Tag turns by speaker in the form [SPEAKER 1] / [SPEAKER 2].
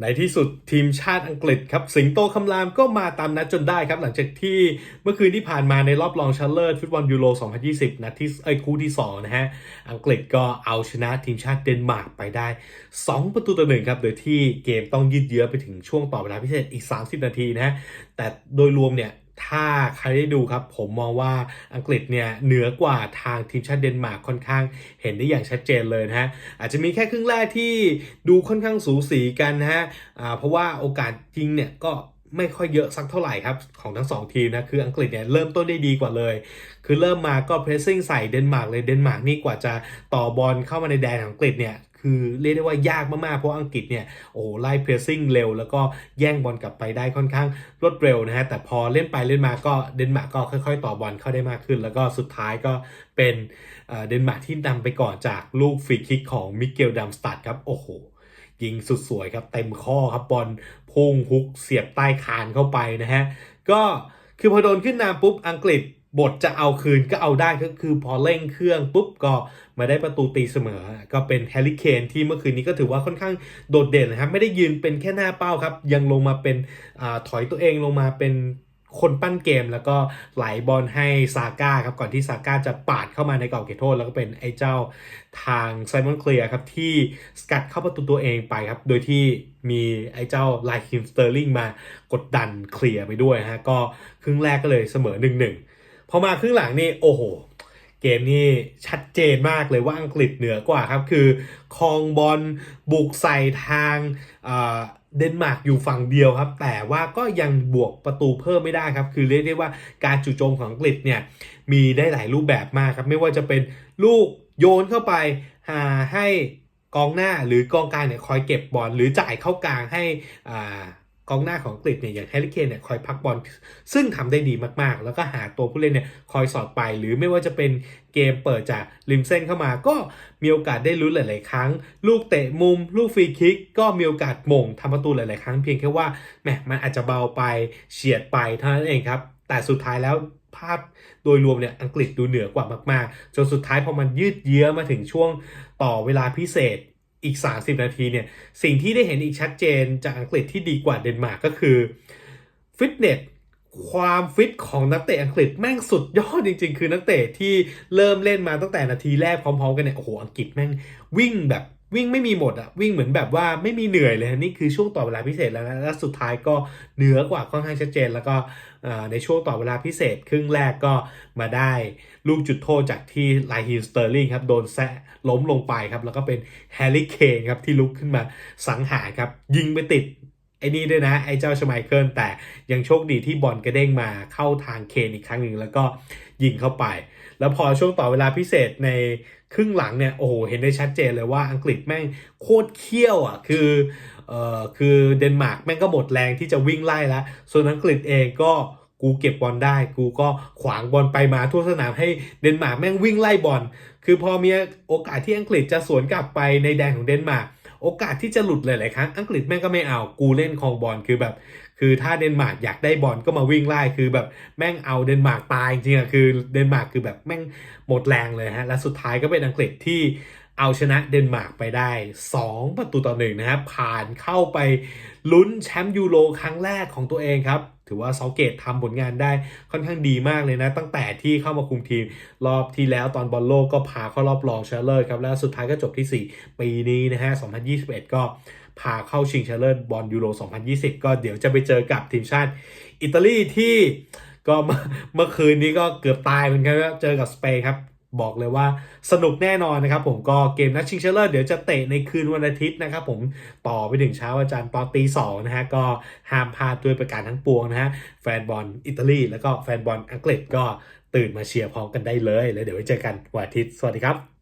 [SPEAKER 1] ในที่สุดทีมชาติอังกฤษครับ สิงโตคำรามก็มาตามนัดจนได้ครับ หลังจากที่เมื่อคืนที่ผ่านมาในรอบรองชนะเลิศฟุตบอลยูโร 2020 นัดที่ไอ้คู่ที่ 2 นะฮะ อังกฤษก็เอาชนะทีมชาติเดนมาร์กไปได้ 2 ประตูต่อหนึ่งครับ โดยที่เกมต้องยืดเยื้อไปถึงช่วงต่อเวลาพิเศษอีก 30 นาทีนะฮะ แต่โดยรวมเนี่ย ถ้าใครได้ดูครับผมมองว่าอังกฤษเนี่ยเหนือกว่าทางทีมชาติเดนมาร์กค่อนข้างเห็นได้อย่างชัดเจนเลยนะฮะอาจจะมีแค่ครึ่งแรกที่ดูค่อนข้างสูสีกันนะฮะเพราะว่าโอกาสยิงเนี่ยก็ไม่ค่อยเยอะสักเท่าไหร่ครับ ของทั้งสองทีมนะ คืออังกฤษเนี่ยเริ่มต้นได้ดีกว่าเลย คือเริ่มมาก็เพรสซิ่งใส่เดนมาร์กเลยเดนมาร์กนี่กว่าจะต่อบอลเข้ามาในแดนของอังกฤษเนี่ย คือเรียกได้ว่ายากมากๆ เพราะอังกฤษเนี่ยโอ้ไล่เพรสซิ่งเร็ว แล้วก็แย่งบอลกลับไปได้ค่อนข้างรวดเร็วนะฮะแต่พอเล่นไปเล่นมาก็เดนมาร์กก็ค่อยๆ ต่อบอลเข้าได้มากขึ้น แล้วก็สุดท้ายก็เป็นเอ่อเดนมาร์กที่นำไปก่อนจากลูกฟรีคิกของมิเกลดัมสตัดครับโอ้โหยิงสุดสวยครับเต็มข้อครับบอลพุ่งฮุกเสียบใต้คานเข้าไปนะฮะก็คือพอโดนขึ้นนำปุ๊บอังกฤษ บทจะเอาคืนก็เอาได้ก็คือพอเร่งเครื่องปุ๊บก็มาได้ประตูตีเสมอ ก็เป็นแฮร์รี่เคนที่เมื่อคืนนี้ก็ถือว่าค่อนข้างโดดเด่นนะครับ ไม่ได้ยืนเป็นแค่หน้าเป้าครับ ยังลงมาเป็นอถอยตัวเองลงมาเป็นคนปั้นเกมแล้วก็ไหลบอลให้ซาก้าครับก่อนที่ซาก้าจะปาดเข้ามาในกรอบเขตโทษ แล้วก็เป็นไอ้เจ้าทางไซมอนเคลียร์ครับที่สกัดเข้าประตูตัวเองไปครับ โดยที่มีไอ้เจ้าไลคิมสเตอร์ลิงมากดดันเคลียร์ไปด้วยนะฮะก็ครึ่งแรกก็เลยเสมอ1-1 อมาครึ่งหลังนี่โอ้โหเกมนี้ชัดเจนมากเลยว่าอังกฤษเหนือกว่าครับ คือคองบอลบุกใส่ทางเอ่อเดนมาร์กอยู่ฝั่งเดียวครับ แต่ว่าก็ยังบวกประตูเพิ่มไม่ได้ครับ คือเรียกได้ว่าการจู่โจมของอังกฤษเนี่ยมีได้หลายรูปแบบมากครับ ไม่ว่าจะเป็นลูกโยนเข้าไปหาให้กองหน้าหรือกองกลางเนี่ยคอยเก็บบอลหรือจ่ายเข้ากลางให้อ่า กองหน้าของอังกฤษเนี่ยอย่างแฮร์รี่เคนเนี่ยคอยพักบอลซึ่งทำได้ดีมากๆ แล้วก็หาตัวผู้เล่นเนี่ยคอยสอดไป หรือไม่ว่าจะเป็นเกมเปิดจากริมเส้นเข้ามา ก็มีโอกาสได้ลุ้นหลาย ๆ ครั้ง ลูกเตะมุม ลูกฟรีคิก ก็มีโอกาสมงทำประตูหลาย ๆ ครั้งเพียงแค่ว่าแหมมันอาจจะเบาไปเฉียดไปเท่านั้นเองครับ แต่สุดท้ายแล้วภาพโดยรวมเนี่ยอังกฤษดูเหนือกว่ามาก ๆ จนสุดท้ายพอมันยืดเยื้อมาถึงช่วงต่อเวลาพิเศษ อีก 30 นาทีเนี่ยสิ่งที่ได้เห็นอีกชัดเจนจากอังกฤษที่ดีกว่าเดนมาร์กก็คือฟิตเนสความฟิตของนักเตะอังกฤษแม่งสุดยอดจริง ๆ คือนักเตะที่เริ่มเล่นมาตั้งแต่นาทีแรกพร้อม ๆ กันเนี่ยโอ้โหอังกฤษแม่งวิ่งแบบวิ่งไม่มีหมดอะวิ่งเหมือนแบบว่าไม่มีเหนื่อยเลยนี่คือช่วงต่อเวลาพิเศษแล้วนะและสุดท้ายก็เหนือกว่าค่อนข้างชัดเจน แล้วก็ในช่วงต่อเวลาพิเศษ ครึ่งแรกก็มาได้ลูกจุดโทษจากที่ไลฮินสเตอร์ลิงครับโดนแซะล้มลงไปครับ แล้วก็เป็นแฮร์รี่เคนครับที่ลุกขึ้นมาสังหารครับ ยิงไปติดไอ้นี่ด้วยนะ ไอ้เจ้าชไมเคิลแต่ยังโชคดีที่บอลกระเด้งมาเข้าทางเคนอีกครั้งหนึ่งแล้วก็ยิงเข้าไป แล้วพอช่วงต่อเวลาพิเศษใน ครึ่งหลังเนี่ยโอ้โหเห็นได้ชัดเจนเลยว่าอังกฤษแม่งโคตรเขี้ยวอะคือเอ่อคือเดนมาร์กแม่งก็หมดแรงที่จะวิ่งไล่แล้วส่วนอังกฤษเองก็กูเก็บบอลได้ กูก็ขวางบอลไปมาทั่วสนามให้เดนมาร์กแม่งวิ่งไล่บอลคือพอมีโอกาสที่อังกฤษจะสวนกลับไปในแดนของเดนมาร์กโอกาสที่จะหลุดหลายๆครั้งอังกฤษแม่งก็ไม่เอากูเล่นคองบอลคือแบบ คือถ้าเดนมาร์กอยากได้บอลก็มาวิ่งไล่คือแบบแม่งเอาเดนมาร์กตายจริงๆอะคือเดนมาร์กคือแบบแม่งหมดแรงเลยฮะและสุดท้ายก็เป็นอังกฤษที่เอาชนะเดนมาร์กไปได้ 2 ประตูต่อหนึ่งนะครับผ่านเข้าไปลุ้นแชมป์ยูโรครั้งแรกของตัวเองครับ ถือว่าเซาเกตทำผลงานได้ค่อนข้างดีมากเลยนะ ตั้งแต่ที่เข้ามาคุมทีม รอบที่แล้วตอนบอลโลกก็พาเข้ารอบรองชนะเลิศครับ แล้วสุดท้ายก็จบที่ 4 ปีนี้นะฮะ 2021 ก็พาเข้าชิงชนะเลิศบอลยูโร 2020 ก็เดี๋ยวจะไปเจอกับทีมชาติอิตาลีที่ก็เมื่อเมื่อคืนนี้ก็เกือบตายเหมือนกันครับเจอกับสเปนครับ บอกเลยว่าสนุกแน่นอนนะครับผมก็เกมนัดชิงชนะเลิศเดี๋ยวจะเตะในคืนวันอาทิตย์นะครับผมต่อไปถึงเช้าอาจารย์ตอตีสองนะฮะก็ห้ามพลาดด้วยประการทั้งปวงนะฮะแฟนบอลอิตาลีแล้วก็แฟนบอลอังกฤษก็ตื่นมาเชียร์พร้อมกันได้เลย แล้วเดี๋ยวไว้เจอกันวันอาทิตย์ สวัสดีครับ